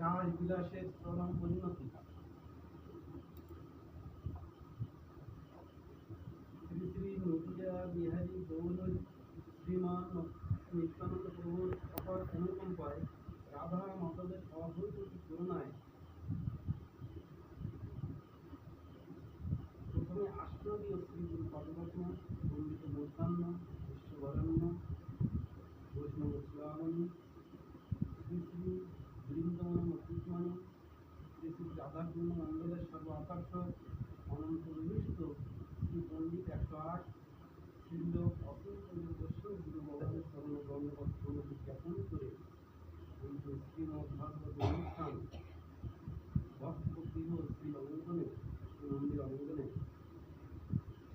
রাজ বিলাসের চরম পরিণতি শ্রী শ্রী নদিয়া বিহারী গৌর শ্রীমান নিত্যানন্দ প্রভুর অপার অনুকম্পায় রাধা মাধবের অভূত তুলনায় প্রথমে আশ্রয় শ্রী গুরু পদপদ্ম পণ্ডিত মূর্ধান্য বিশ্ববরণ্য বৈষ্ণব চূড়ামণি শ্রী শ্রী বৃন্দাবন মতিমানি শ্রী রাধাকৃষ্ণ মণ্ডলের সর্ব আকাশ অনন্ত পণ্ডিত একশো আট শিল্ড অসংখ্য গুরু বাবাদের চরণ গঙ্গপত্র জ্ঞাপন করে এই যে শ্রীমদ ভাগবত অনুষ্ঠান ভক্তগৃহ শ্রী অঙ্গনে শ্রী মন্দির অঙ্গনে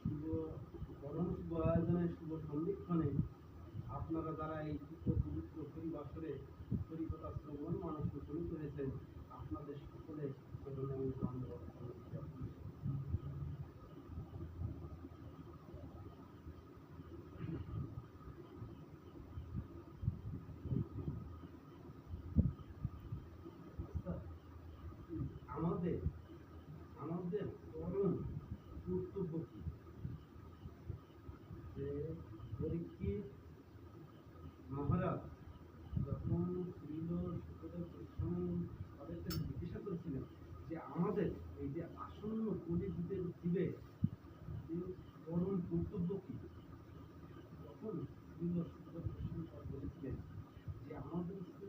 শুভ পরম শুভ আয়োজনে শুভ সন্ধিক্ষণে আপনারা যারা এই চিত্র পবিত্র পরিবাসরে হরিকথা শ্রবণ মানুষ শুরু করেছেন আপনাদের সকলে চরণে আমি ধন্যবাদ জানাচ্ছি। আচ্ছা, আমাদের আমাদের পরম কর্তব্য কি যে পরীক্ষিত মহারাজ যখন ছিল সুখদেব গোস্বামী তাদেরকে জিজ্ঞাসা করেছিলেন যে আমাদের এই যে আসন্ন কলিযুগের জীবে যে পরম কর্তব্য কি তখন ছিল সুখদেব গোস্বামী তারা বলেছিলেন যে আমাদের হচ্ছে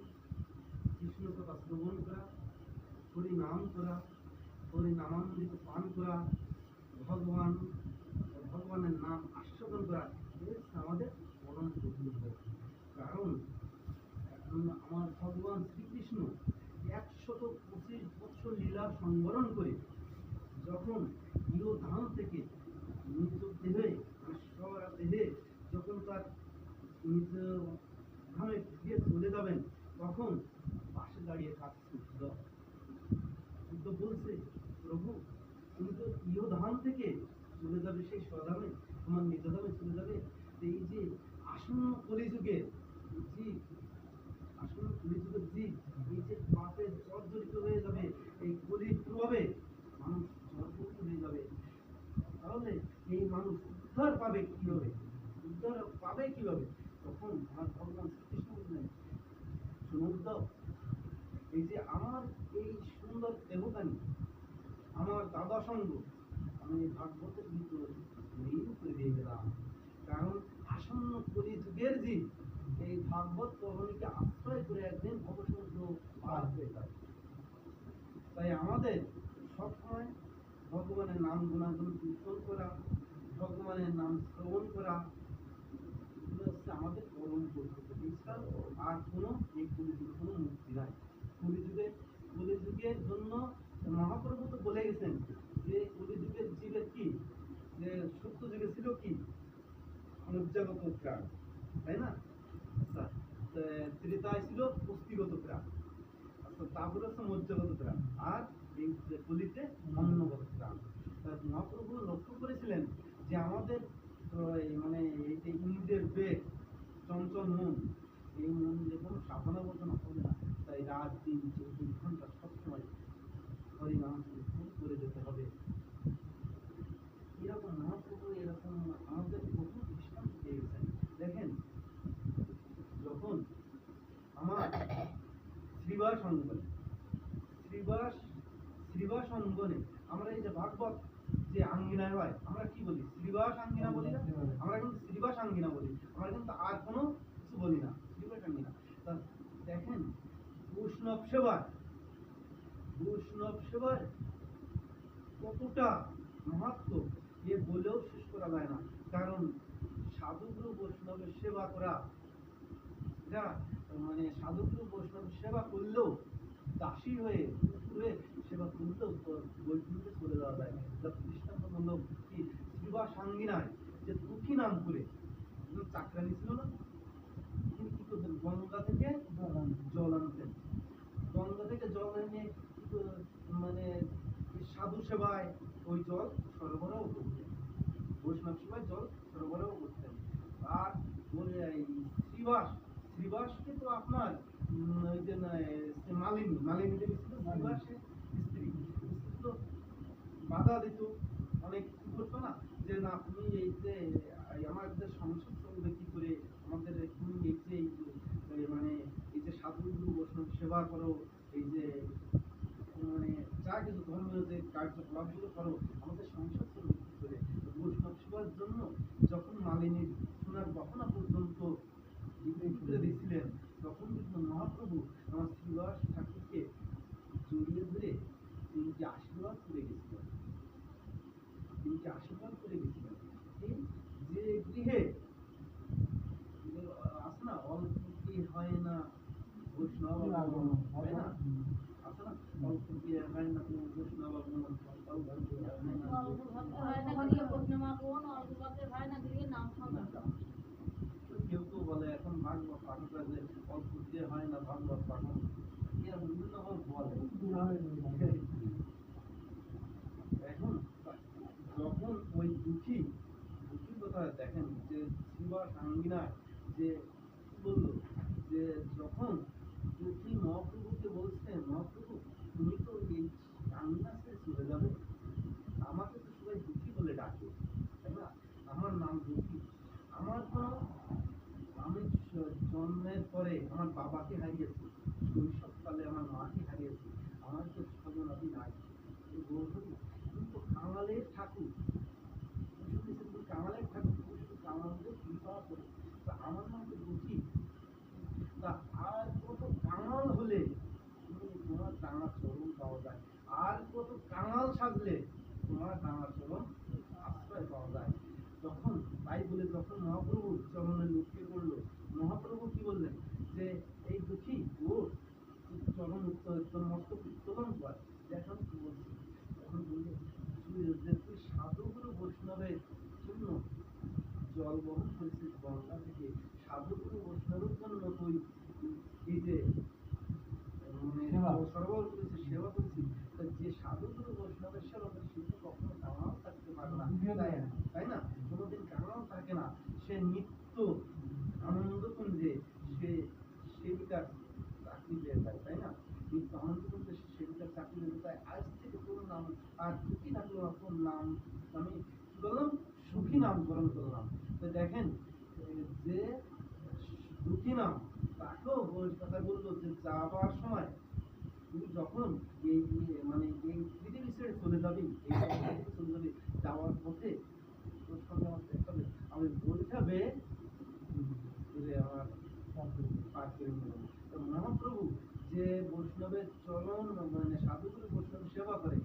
কৃষ্ণ কথা শ্রবণ করা হরি নাম করা হরি নামামৃত পান করা ভগবান ভগবানের নাম আস্বাদন করা এই হচ্ছে আমাদের পরম কর্তব্য কারণ এখন আমার ভগবান শ্রীকৃষ্ণ একশত পঁচিশ বছর লীলা সংবরণ করে যখন ধাম থেকে নিজ দেহে দেহে যখন তার নিজ ধামে ফিরে চলে যাবেন, তখন পাশে দাঁড়িয়ে উদ্ধব উদ্ধব বলছে, প্রভু, তুমি তো ইহ ধাম থেকে চলে যাবে, সেই স্বধামে তোমার নিজ ধামে চলে যাবে। এই যে আসন্ন কলিযুগে জীব আসন্ন কলিযুগের হয়ে যাবে, এই মানুষ হয়ে যাবে। তাহলে এই মানুষ উদ্ধার পাবে কীভাবে? উদ্ধার পাবে কীভাবে? তখন ভগবান এই যে আমার এই সুন্দর আমার দাদা আমি ভাগবতের দিয়ে গেলাম। কারণ আসন্ন কলিযুগের যে এই ভাগবত আশ্রয় করে একদিন ভবসমুদ্র পার হয়ে যাবে তাই আমাদের সবসময় ভগবানের নাম গুণাগুণ কীর্তন করা, ভগবানের নাম শ্রবণ করা হচ্ছে আমাদের পরম কর্তব্য আর কোনো এই কলিযুগে কোনো মুক্তি নাই। কলিযুগে কলিযুগের জন্য মহাপ্রভু তো বলে গেছেন যে কলিযুগের জীবের কি? যে সত্য যুগে ছিল কি? অনুজাগত প্রাণ। তাই না? আচ্ছা ত্রেতায় ছিল পুষ্টিগত প্রাণ। তারপরে হচ্ছে মজ্জাগত আর এই যে কলিতে অন্নগত প্রাণ তা মহাপ্রভু লক্ষ্য করেছিলেন যে আমাদের মানে এই যে ইন্দ্রের বেগ, চঞ্চল মন, এই মন যখন সাধনা বর্ধনা হবে না। তাই রাত দিন চব্বিশ ঘণ্টা সবসময় হরিনাম করে যেতে হবে এরকম মহাপ্রভু এরকম আমাদের বহু দৃষ্টান্ত পেয়ে গেছেন দেখেন যখন আমার শ্রীবাস অঙ্গনে। শ্রীবাস শ্রীবাস অঙ্গনে। আমরা এই যে ভাগবত যে আঙ্গিনায় হয় আমরা কি বলি? শ্রীবাস আঙ্গিনা বলি না? আমরা কিন্তু শ্রীবাস আঙ্গিনা বলি। আমরা কিন্তু আর কোনো কিছু বলি না। শ্রীবাস আঙ্গিনা। তা দেখেন, বৈষ্ণব সেবায় বৈষ্ণব সেবায় কতটা মাহাত্ম এ বলেও শেষ করা যায় না। কারণ সাধুগুরু বৈষ্ণবের সেবা করা, যা মানে সাধুগুরু বৈষ্ণব সেবা করলেও দাসী হয়ে হয়ে সেবা করলেও তো বৈকুণ্ঠে চলে যাওয়া যায় দৃষ্টান্ত হলো কি শ্রীবা সাঙ্গিনায় যে দুঃখী নাম করে উনি চাকরানি ছিল না? তিনি করতেন? গঙ্গা থেকে জল আনতেন। গঙ্গা থেকে জল এনে মানে সাধু সেবায় ওই জল সরবরাহ করতেন। বৈষ্ণব সেবায় জল সরবরাহ করতেন। আর বিবাসকে তো আপনার ওই যে মালিনী মালিনী দেবী ছিল স্ত্রী। তো বাধা দিত অনেক কি যে না আপনি এই যে আমাদের সংসদ চলবে কি করে? আমাদের এই যে মানে, মানে এই যে সাধুগুরু বৈষ্ণব সেবা করো এই যে মানে যা কিছু ধর্মীয় যে কার্যকলাপগুলো করো আমাদের সংসার চলবে কি করে? বৈষ্ণব সেবার জন্য যখন মালিনীর শোনার কখনো পর্যন্ত খুলে দিয়েছিলেন তখন কিন্তু মহাপ্রভু আমার শ্রীবাস ঠাকুরকে জড়িয়ে ধরে তিনি যে আশীর্বাদ করে গেছিলেন তিনি যে আশীর্বাদ করে গেছিলেন যে গৃহে আছে না অল্পটি হয় না বৈষ্ণব হয় না আছে না অল্পটি হয় না কোনো বৈষ্ণব অল্প হয় না হয় না যে হয় না ভাগবত পাঠানো এরকম বিভিন্নভাবে বলে। এখন যখন ওই দুঃখী দুঃখী কোথায় দেখেন যে শিবা সাঙ্গিনার যে গুরু তাই না? কোনোদিন কামাও থাকে সে নিত্য যে বৈষ্ণবের চরণ মানে সাধুগুরু বৈষ্ণবের সেবা করে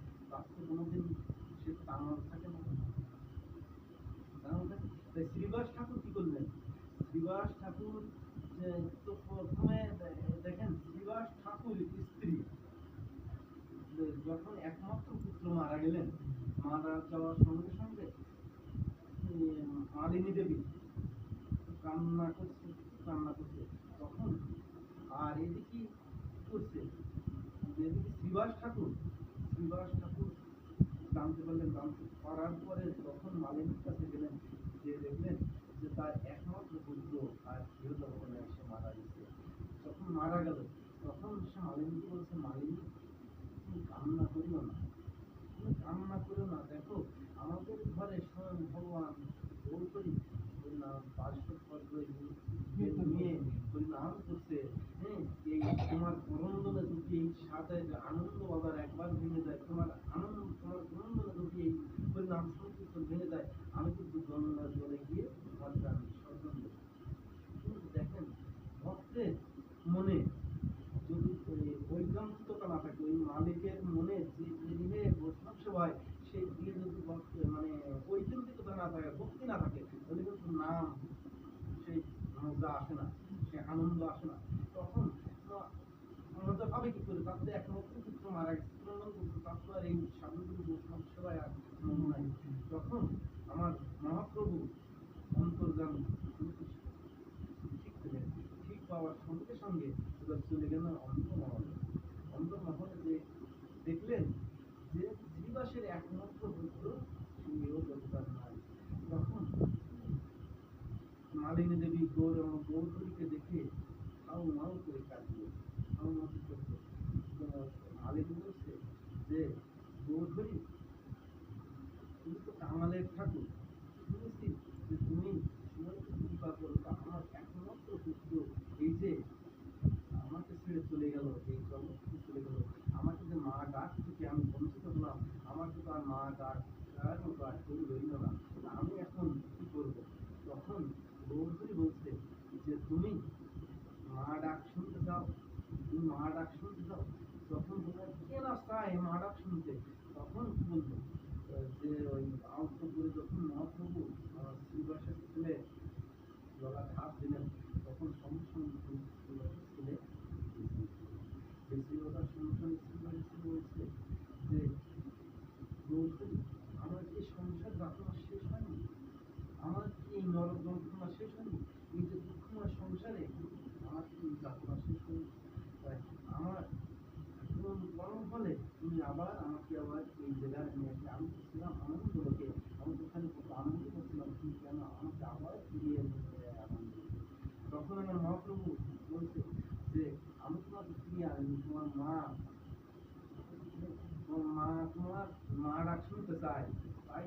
মা ডাক শুনতে চাই তাই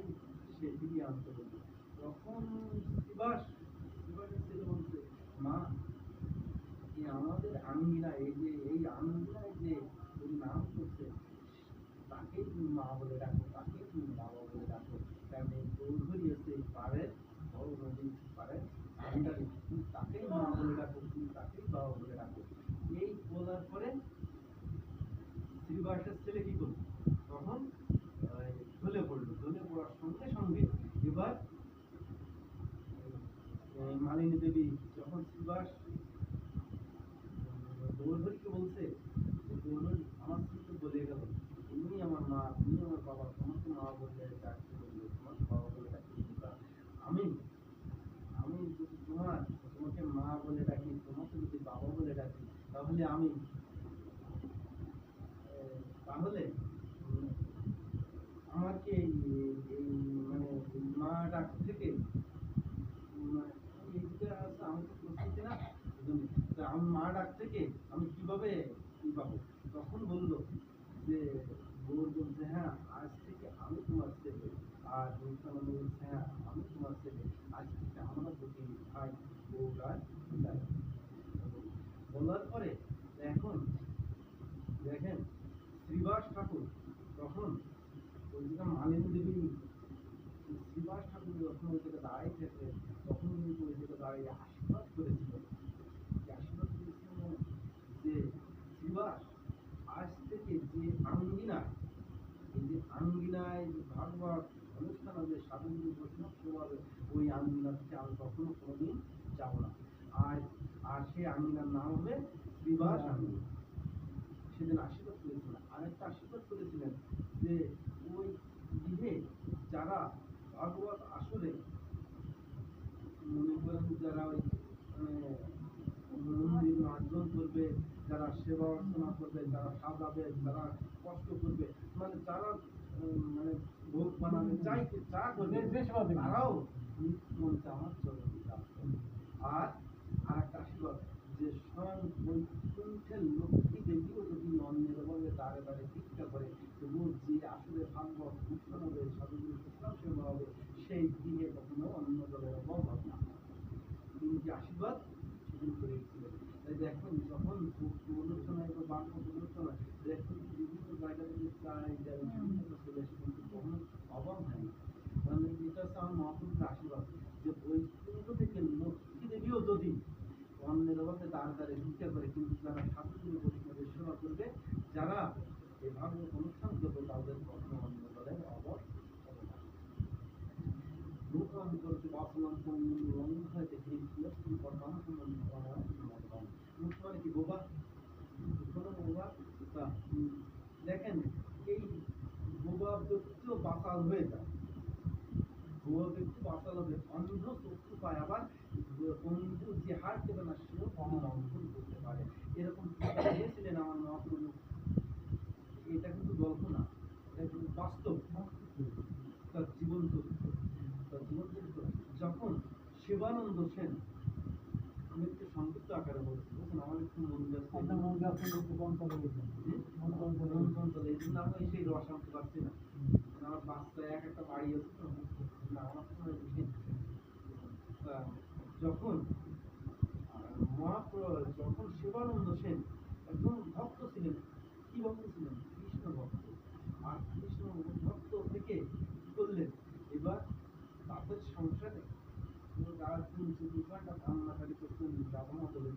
সে ফিরিয়ে আনতে তখন বলছে, মা, এই আমাদের আঙ্গিনা এই যে, এই আঙ্গিনায় যে তুমি নাম করছে, তাকেই তুমি মা বলে ডাকো, তাকেই তুমি বাবা বলে ডাকো। কেন এই চৌধুরী হচ্ছে এই পাড়ের আমি নিজে 哎呀，还没听到这里。সেদিন আশীর্বাদ করেছিলেন আরেকটা আশীর্বাদ করেছিলেন যে ওই গৃহে যারা ভাগবত আসলে মনে করেন যারা ওই মানে, মন্দির আয়োজন করবে যারা সেবা অর্চনা করবে যারা সাজাবে যারা কষ্ট করবে মানে যারা মানে ভোগ বানাবে চাই যা করবে তারাও মনটা আমার চলে দেখুন, যখন পুনরুত্থান বা বাক্য পুনরুত্থান দেখুন বিভিন্ন জায়গা থেকে প্রায় চলে আসে কিন্তু কখনো অভাব হয় না ভুয়ো ব্যক্তি অচলবে অন্ধ চক্ষু পায় আবার অন্ধ যে হার দেবে না সেও অনলঙ্ঘন করতে পারে। এরকম দিয়েছিলেন আমার মহাপ্রভু। এটা কিন্তু গল্প না এটা কিন্তু বাস্তব। তার জীবন চরিত্র তার জীবন। চরিত্র যখন শিবানন্দ সেন আমি একটু সংক্ষিপ্ত আকারে বলছি বুঝলেন আমার একটু মন যাচ্ছে মন যাচ্ছে এই জন্য আমি সেই রস আনতে পারছি না। মানে আমার বাচ্চা এক একটা বাড়ি আছে যখন মহাপ্র যখন শিবানন্দ সেন একজন ভক্ত ছিলেন, কি ভক্ত ছিলেন? কৃষ্ণ ভক্ত। আর কৃষ্ণ ভক্ত থেকে করলেন? এবার তাদের সংসারে তার ঘণ্টা কান্না খালি করতেন বাবা মা বলে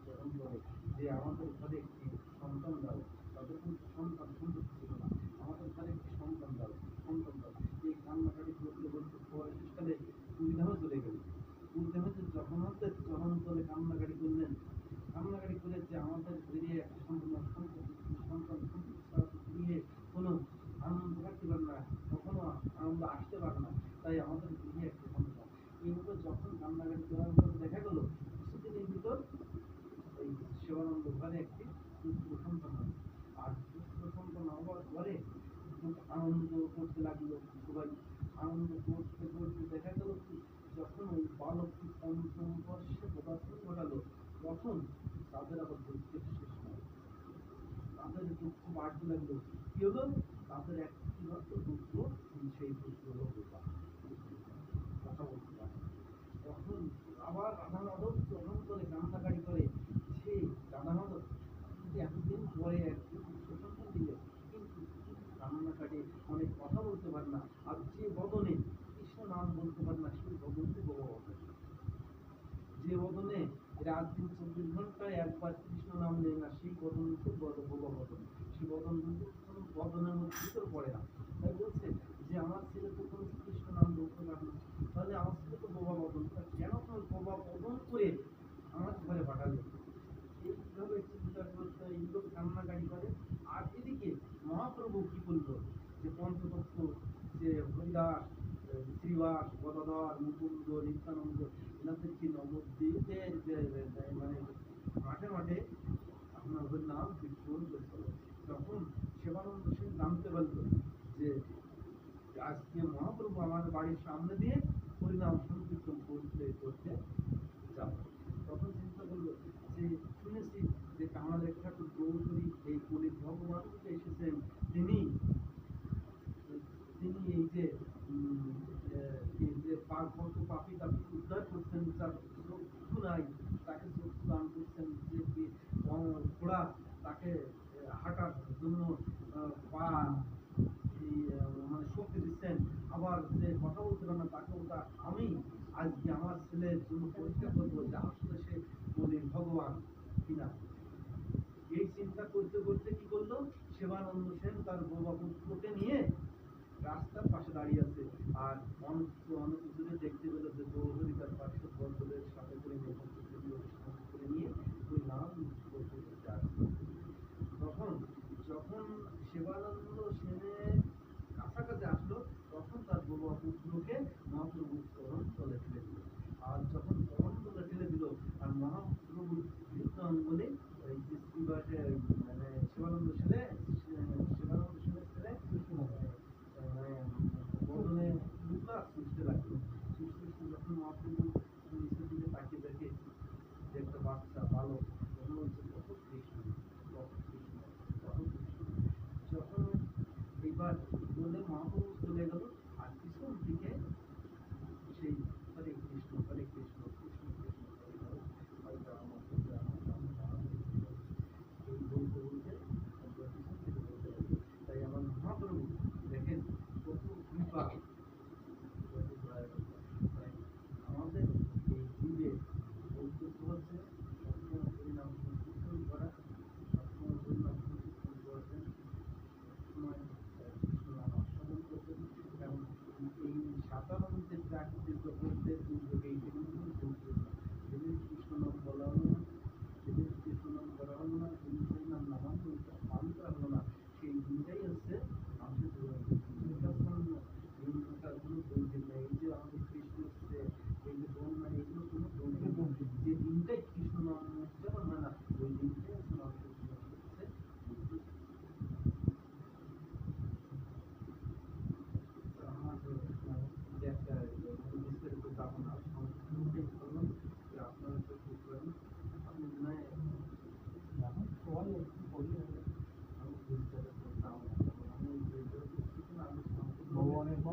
যে আমাদের ঘরে একটি সন্তান দাও, তাদের কিন্তু সন্তান শিবানন্দ ঘরে একটি প্রশান্ত হবে আর প্রশান্ত সন্তান হওয়ার পরে আনন্দ করতে লাগল সবাই। আনন্দ করতে করতে দেখা গেল কি যখন ওই বালকটি পঞ্চম বর্ষে পদার্পণ ঘটালো তখন তাদের আবার দুঃখের শেষ নাই তাদের দুঃখ বাড়তে লাগল কি হলো তাদের একটি মাত্র পুত্র সেই পুত্র হলো গোপা কথা বলতে পারে তখন আবার রাধা মাধব তখন করে কান্নাকাটি করে সে রাধা মাধব কিন্তু এতদিন পরে একটি পুত্র সন্তান দিলে কিন্তু কান্নাকাটি অনেক কথা বলতে পারে না আর যে বদনে কৃষ্ণ নাম বলতে পারে না সেই বদনটি বাবা বদন যে বদনে রাত দিন ঘন্টায় একবার কৃষ্ণ নাম নেয় না সেই বদন বড় বাবা বদন সেই বদন বদনের মধ্যে ভিতর পড়ে না। তাই বলছে যে আমার ছেলে কোনো কৃষ্ণ নাম বলতে না তাহলে আমার ছেলে তো বাবা বদন তা কেন তোমার বাবা বদন করে আমার ঘরে পাঠালে? এইভাবে চিন্তা করতে এইগুলো কান্নাকাটি করে। আর এদিকে মহাপ্রভু কি করল যে পঞ্চতত্ত্ব, যে হরিদাস শ্রীবাস, গদাধর, মুকুন্দ, নিত্যানন্দ এনাদেরকে নবদ্বীপের যে যে মানে মাঠে মাঠে আপনার ওদের নাম কীর্তন করছিল তখন সেবানন্দ সেন জানতে পারল যে আজকে মহাপ্রভু আমার বাড়ির সামনে দিয়ে হরিনাম সংকীর্তন করতে করতে যাবে। তখন চিন্তা করল যে, শুনেছি যে আমাদের ঠাকুর গৌরী, এই কলির ভগবান এসেছেন। তিনি তিনি এই যে এই যে কত পাপি তাকে উদ্ধার করছেন, তার তাকে চক্ষু দান করছেন, যে ঘোড়া তাকে হাঁটার জন্য আবার যে কথা পারে না, তাকে ওটা আমি আজকে আমার ছেলের জন্য পরীক্ষা করব, যে আসলে সে বলির ভগবান কিনা। এই চিন্তা করতে করতে কি করল? সেবানন্দ সেন তার বাবা পুত্রকে নিয়ে রাস্তার পাশে দাঁড়িয়ে আছে। আর অনেক অনেক দূরে দেখতে পেল যে গৌরী তার পার্শ্ব বন্ধুদের সাথে করে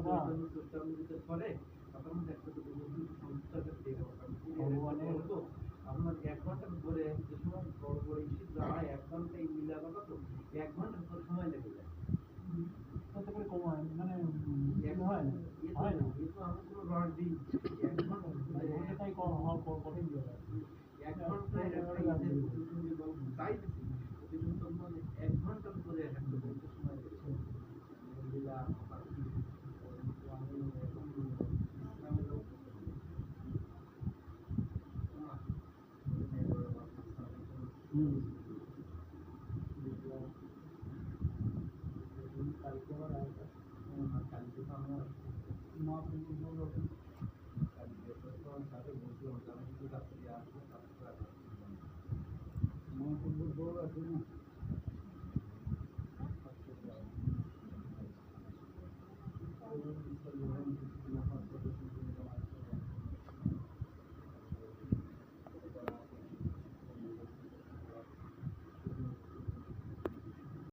করে তখন একটা ভগবানের- আপনার এক ঘণ্টা ধরে যে সময় বড় বড় ইস্যু এক ঘণ্টা এই মিলা কথা তো এক ঘণ্টা ধরে সময় লেগে যায়। তাতে করে কমায় মানে এক হয় না হয় না। এ তো আমি কোনো রড দিই। এক ঘণ্টা এটাই কম হওয়া কঠিন ব্যাপার এক